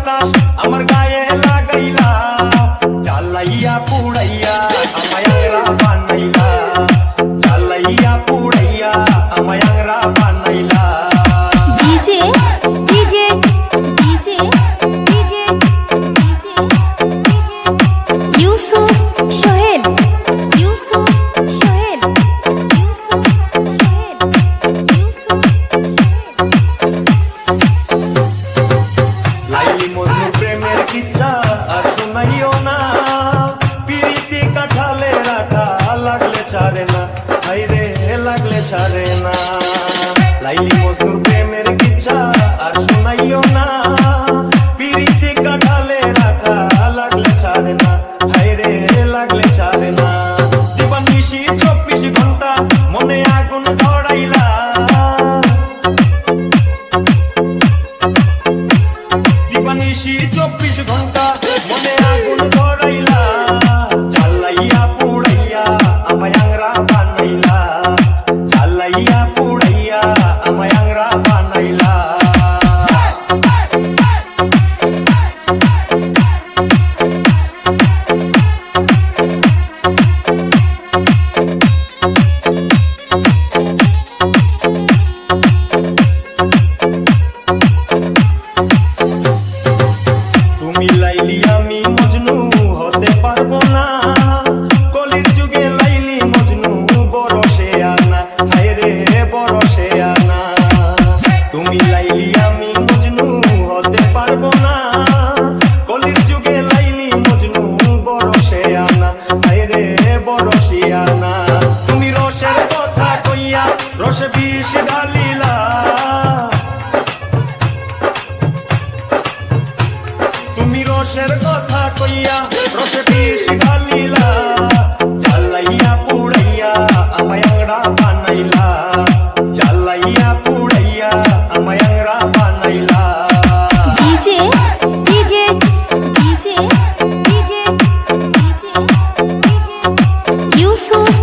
বাতাস আমার গায়ে ছাড়ে না। লাইলি মজনুর প্রেমের কিচ্ছা আর শোনাইও না। Maria, Amayang Rapa. রসে বিষ ঢালিলা। তুমি রসের কথা কইয়া রসে বিষ ঢালিলা। জ্বালাইয়া পুড়াইয়া আমায় আংরা বানাইলা। জ্বালাইয়া পুড়াইয়া আমায় আংরা বানাইলা। DJ DJ DJ DJ DJ Yusuf